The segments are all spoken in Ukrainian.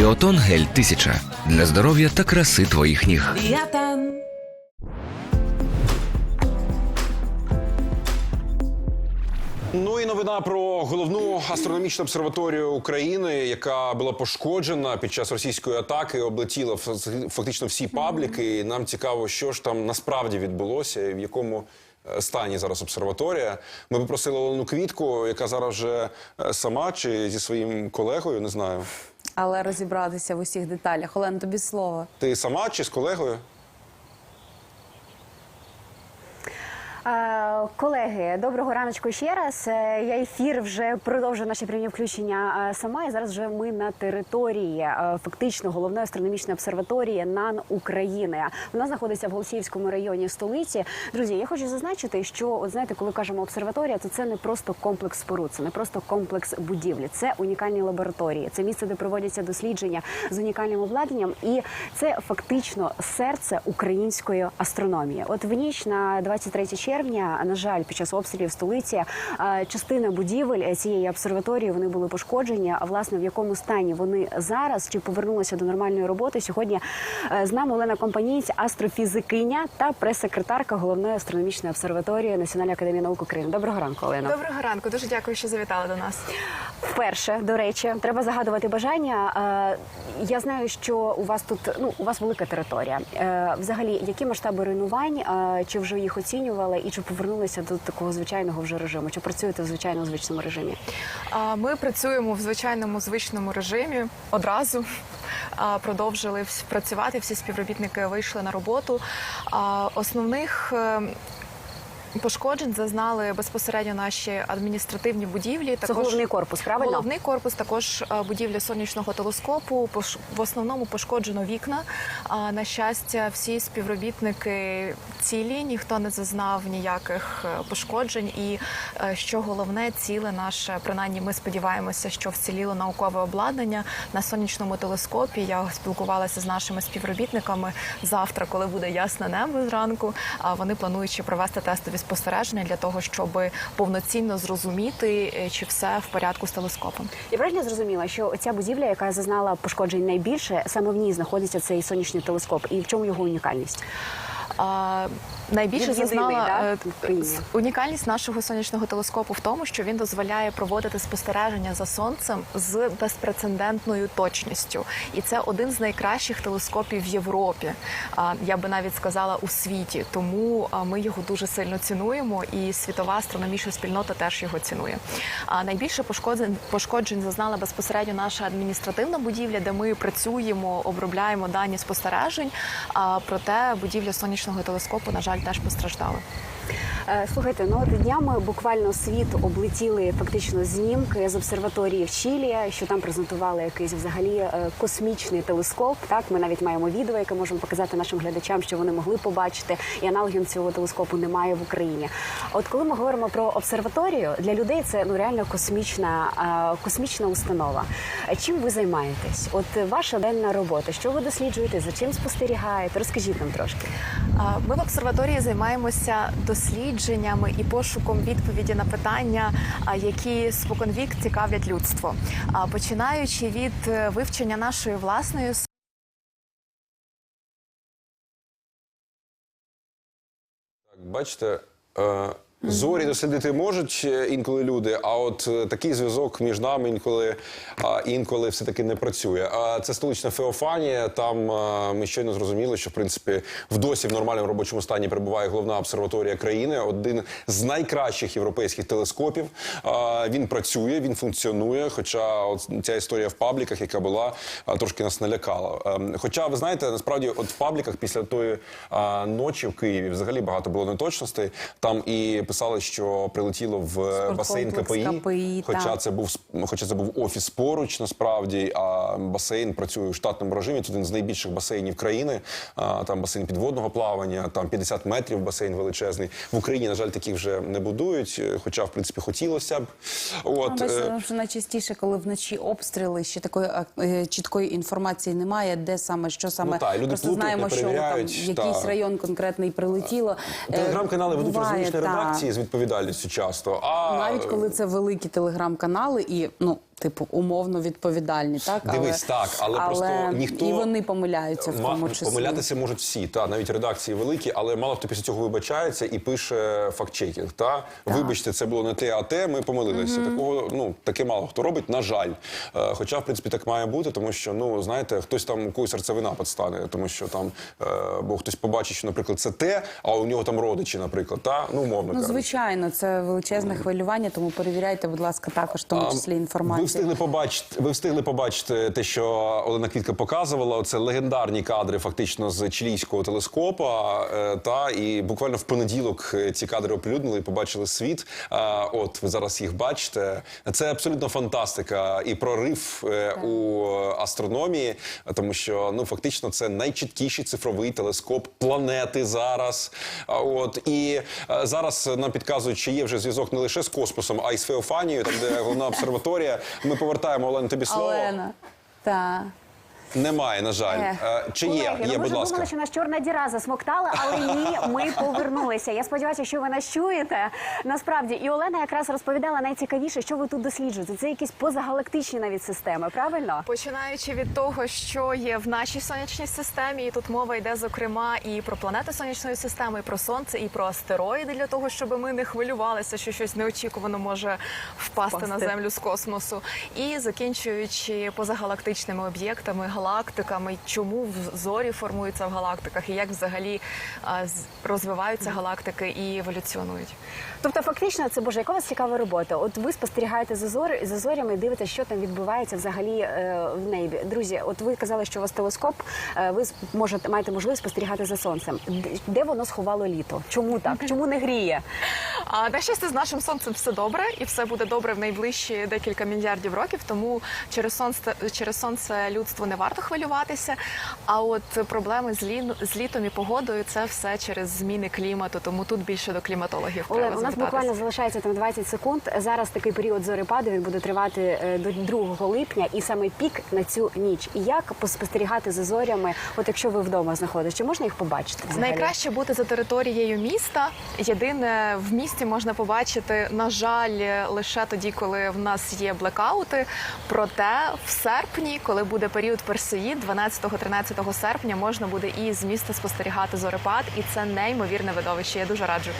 Біотон гель 1000 для здоров'я та краси твоїх ніг. Біатан. Ну і новина про головну астрономічну обсерваторію України, яка була пошкоджена під час російської атаки, облетіла фактично всі пабліки. І нам цікаво, що ж там насправді відбулося, і в якому е, стані зараз обсерваторія. Ми попросили Олену Квітку, яка зараз вже е, сама чи зі своїм колегою, не знаю. Але розібратися в усіх деталях. Олен, тобі слово. Ти сама чи з колегою? Е, Колеги, доброго раночку ще раз. Е, Я ефір вже продовжую наші прямі включення сама. І зараз вже ми на території е, фактично головної астрономічної обсерваторії НАН України. Вона знаходиться в Голосіївському районі столиці. Друзі, я хочу зазначити, що от знаєте, коли кажемо обсерваторія, то це не просто комплекс споруд, це не просто комплекс будівлі, це унікальні лабораторії, це місце, де проводяться дослідження з унікальним обладнанням, і це фактично серце української астрономії. От в ніч на 23 червня, на жаль, під час обстрілів столиці е, частина будівель цієї обсерваторії вони були пошкоджені. А власне в якому стані вони зараз чи повернулися до нормальної роботи? Сьогодні е, з нами Олена Компанієць, астрофізикиня та прес-секретарка головної астрономічної обсерваторії Національної академії наук України. Доброго ранку, Олена. Доброго ранку, дуже дякую, що завітали до нас. Вперше, до речі, треба загадувати бажання. Е, Я знаю, що у вас тут ну у вас велика територія. Е, Взагалі, які масштаби руйнувань, е, чи вже їх оцінювали, і чи повернулися до такого звичайного вже режиму? Чи працюєте в звичайному звичному режимі? Ми працюємо в звичайному звичному режимі одразу. Продовжили працювати. Всі співробітники вийшли на роботу. Основних е, пошкоджень зазнали безпосередньо наші адміністративні будівлі. Це головний корпус, правильно? Головний корпус, також е, будівля сонячного телескопу. В основному пошкоджено вікна. На щастя, всі співробітники цілі, ніхто не зазнав ніяких е, пошкоджень. І е, що головне, ціле наше, принаймні, ми сподіваємося, що вціліло наукове обладнання на сонячному телескопі. Я спілкувалася з нашими співробітниками завтра, коли буде ясне небо зранку. А вони планують ще провести тестові спостереження для того, щоб повноцінно зрозуміти, е, чи все в порядку з телескопом. Я правильно зрозуміла, що ця будівля, яка зазнала пошкоджень найбільше, саме в ній знаходиться цей сонячний телескоп, і в чому його унікальність? А, найбільше зазнала да, е, унікальність нашого сонячного телескопу в тому, що він дозволяє проводити спостереження за сонцем з безпрецедентною точністю, і це один з найкращих телескопів в Європі. Я би навіть сказала у світі. Тому ми його дуже сильно цінуємо, і світова астрономічна спільнота теж його цінує. А найбільше пошкоджень пошкоджень зазнала безпосередньо наша адміністративна будівля, де ми працюємо, обробляємо дані спостережень. А проте будівля сонячного телескопу, на жаль, теж постраждала. Е, Слухайте, ну от днями буквально світ облетіли фактично знімки з обсерваторії в Чилі, що там презентували якийсь взагалі е, космічний телескоп. Так, ми навіть маємо відео, яке можемо показати нашим глядачам, що вони могли побачити, і аналогів цього телескопу немає в Україні. От коли ми говоримо про обсерваторію, для людей це ну реально космічна, е, космічна установа. Чим ви займаєтесь? От ваша денна робота, що ви досліджуєте, за чим спостерігаєте? Розкажіть нам трошки. Ми в обсерваторії займаємося дослідженнями і пошуком відповіді на питання, які споконвік цікавлять людство. Починаючи від е, вивчення нашої власної бачите, е, зорі дослідити можуть е, інколи люди, а от е, такий зв'язок між нами інколи, інколи все-таки не працює. Це столична Феофанія. Там е, ми щойно зрозуміли, що в принципі в досі в нормальному робочому стані перебуває головна обсерваторія країни, один з найкращих європейських телескопів. Він працює, він функціонує. Хоча от ця історія в пабліках, яка була, трошки нас налякала. Ем, Хоча ви знаєте, насправді, от в пабліках після тої ночі в Києві взагалі багато було неточностей. Там і писали, що прилетіло в басейн КПІ, КПІ, хоча так. це був хоча це був офіс поруч, насправді. А басейн працює у штатному режимі. Це один з найбільших басейнів країни. А, там басейн підводного плавання, там 50 метрів басейн величезний. В Україні, на жаль, таких вже не будують. е, Хоча, в принципі, хотілося б. От Ну, е, вже найчастіше, коли вночі обстріли, ще такої е, чіткої інформації немає, де саме, що саме. Ну, та, люди Просто плутають, знаємо, не що там якийсь та. район конкретний прилетіло. Е, телеграм-канали ведуть буває, розличні та. з відповідальністю часто. А Навіть коли це великі телеграм-канали, і ну типу, умовно відповідальні. Так, Дивись, так, але просто ніхто- і вони помиляються в тому числі. Помилятися можуть всі, та навіть редакції великі, але мало хто після цього вибачається і пише фактчекінг. Та вибачте, це було не те, а те. Ми помилилися. Такого ну таке мало хто робить. На жаль, Е, хоча в принципі так має бути, тому що ну знаєте, хтось там у когось серцевий напад стане, тому що там е, бо хтось побачить, що, наприклад, це те, а у нього там родичі, наприклад, та ну умовно Ну, звичайно, це величезне хвилювання, тому перевіряйте, будь ласка, також в тому числі інформацію. Встигли побачити, ви встигли побачити те, що Олена Квітка показувала. Це легендарні кадри, фактично з чилійського телескопа. е, Та і буквально в понеділок е, ці кадри оприлюднили і побачили світ. А, От ви зараз їх бачите. Це абсолютно фантастика і прорив е, у астрономії, тому що ну фактично це найчіткіший цифровий телескоп планети зараз. От і е, зараз нам підказують, що є вже зв'язок не лише з космосом, а й з Феофанією, там де головна обсерваторія. Ми повертаємо Олен тобі слово. Олена, так. Немає, на жаль. Е, Чи є? Колеги, Є, ну, ми будь вже ласка. думали, що нас чорна діра засмоктала, але ні, ми повернулися. Я сподіваюся, що ви нас чуєте. Насправді, і Олена якраз розповідала найцікавіше, що ви тут досліджуєте. Це якісь позагалактичні навіть системи, правильно? Починаючи від того, що є в нашій сонячній системі, і тут мова йде зокрема і про планети сонячної системи, і про сонце, і про астероїди для того, щоб ми не хвилювалися, що щось неочікувано може впасти, на землю з космосу. І закінчуючи позагалактичними об'єктами, галактиками, чому зорі формуються в галактиках, і як взагалі розвиваються галактики і еволюціонують. Тобто, фактично, це боже, яка у вас цікава робота. От ви спостерігаєте за зорі за зорями і дивитеся, що там відбувається взагалі е, в небі. Друзі, от ви казали, що у вас телескоп, е, ви можете маєте можливість спостерігати за сонцем. Де воно сховало літо? Чому так? Чому не гріє? А на щастя, з нашим сонцем все добре, і все буде добре в найближчі декілька мільярдів років. Тому через сонце через сонце людству не варто хвилюватися. А от проблеми з лі, з літом і погодою це все через зміни клімату. Тому тут більше до кліматологів Олег, треба у нас буквально залишається там 20 секунд. Зараз такий період зорепаду він буде тривати е, до 2 липня, і саме пік на цю ніч. І як поспостерігати за зорями? От якщо ви вдома знаходитесь, чи можна їх побачити? взагалі? Найкраще бути за територією міста. Єдине в місті можна побачити, на жаль, лише тоді, коли в нас є блекаути. Проте в серпні, коли буде період персеїд, 12-13 серпня, можна буде і з міста спостерігати зорепад, і це неймовірне видовище. Я дуже раджу.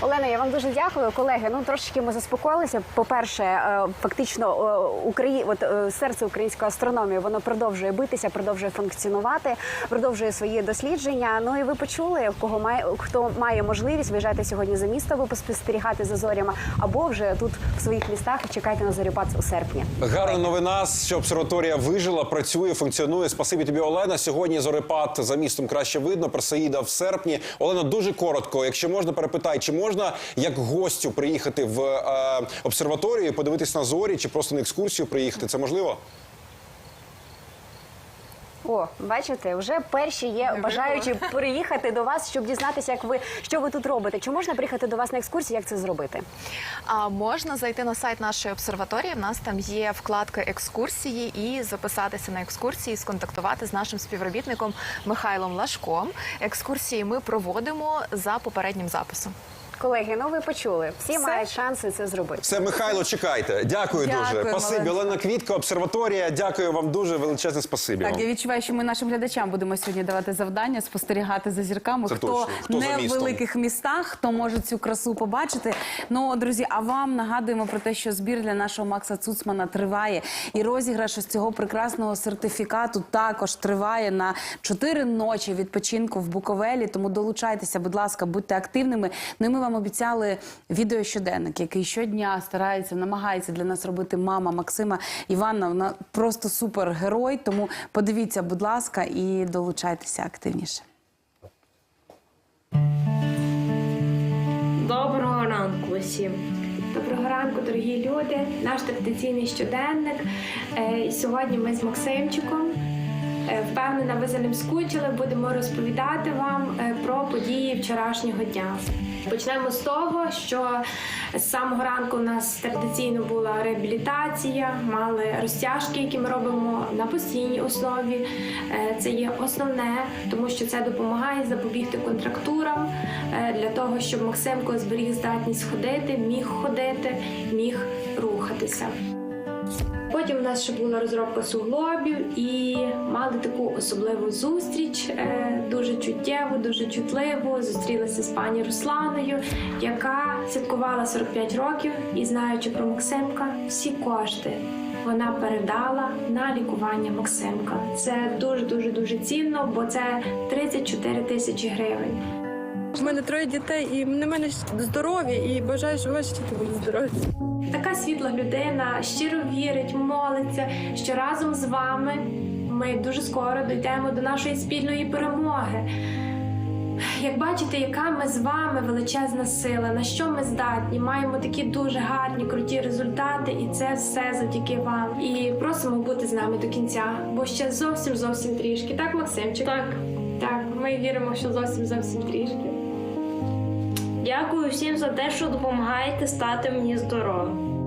Олена, я вам дуже дякую. Колеги, ну трошечки ми заспокоїлися. По-перше, е, фактично е, Украї... от, е, серце української астрономії воно продовжує битися, продовжує функціонувати, продовжує свої дослідження. Ну і ви почули, кого має хто має можливість виїжджати сьогодні за місто, ви поспостерігати за зорями, або вже тут в своїх містах чекайте на зоріпад у серпні. Гарна новина, що обсерваторія вижила, працює, функціонує. Спасибі тобі, Олена. Сьогодні зорепад за містом краще видно. Персеїда в серпні. Олена, дуже коротко. Якщо можна, перепитай, чи можна як гостю приїхати в е, обсерваторію, подивитись на зорі, чи просто на екскурсію приїхати? Це можливо? О, бачите, вже перші є бажаючі приїхати до вас, щоб дізнатися, як ви що ви тут робите. Чи можна приїхати до вас на екскурсію? Як це зробити? А можна зайти на сайт нашої обсерваторії. В нас там є вкладка екскурсії і записатися на екскурсії, сконтактувати з нашим співробітником Михайлом Лашком. Екскурсії ми проводимо за попереднім записом. Колеги, ну ви почули. Всі Все. мають шанси це зробити. Все, Михайло, чекайте. Дякую, дуже. Дякуємо, Спасибі, Олена. Олена Квітка, обсерваторія. Дякую вам дуже величезне спасибі. Так, вам. я відчуваю, що ми нашим глядачам будемо сьогодні давати завдання спостерігати за зірками. Це хто, точно. Хто не в великих містах, хто може цю красу побачити. Ну, друзі, а вам нагадуємо про те, що збір для нашого Макса Цуцмана триває. І розіграш із цього прекрасного сертифікату також триває на чотири ночі відпочинку в Буковелі. Тому долучайтеся, будь ласка, будьте активними. Ну і ми вам обіцяли відеощоденник, який щодня старається, намагається для нас робити мама Максима Іванна. Вона просто супергерой. Тому подивіться, будь ласка, і долучайтеся активніше. Доброго ранку усім. Доброго ранку, дорогі люди. Наш традиційний щоденник. Е, Сьогодні ми з Максимчиком. Е, Впевнена, ви за ним скучили. Будемо розповідати вам е, про події вчорашнього дня. Почнемо з того, що з самого ранку у нас традиційно була реабілітація, мали розтяжки, які ми робимо на постійній основі. Е, Це є основне, тому що це допомагає запобігти контрактурам для того, щоб Максимко зберіг здатність ходити, міг ходити, міг рухатися. Потім у нас ще була розробка суглобів і мали таку особливу зустріч, е, дуже чуттєву, дуже чутливу. Зустрілися з пані Русланою, яка святкувала 45 років і знаючи про Максимка, всі кошти вона передала на лікування Максимка. Це дуже дуже дуже цінно, бо це 34 тисячі гривень. У мене троє дітей, і на мене здорові, і бажаю, щоб ваші діти були здорові. Така світла людина щиро вірить, молиться, що разом з вами ми дуже скоро дійдемо до нашої спільної перемоги. Як бачите, яка ми з вами величезна сила, на що ми здатні, маємо такі дуже гарні, круті результати, і це все завдяки вам. І просимо бути з нами до кінця, бо ще зовсім зовсім трішки. Так, Максимчик? Так. Так, ми віримо, що зовсім зовсім трішки. Дякую всім за те, що допомагаєте стати мені здоровим.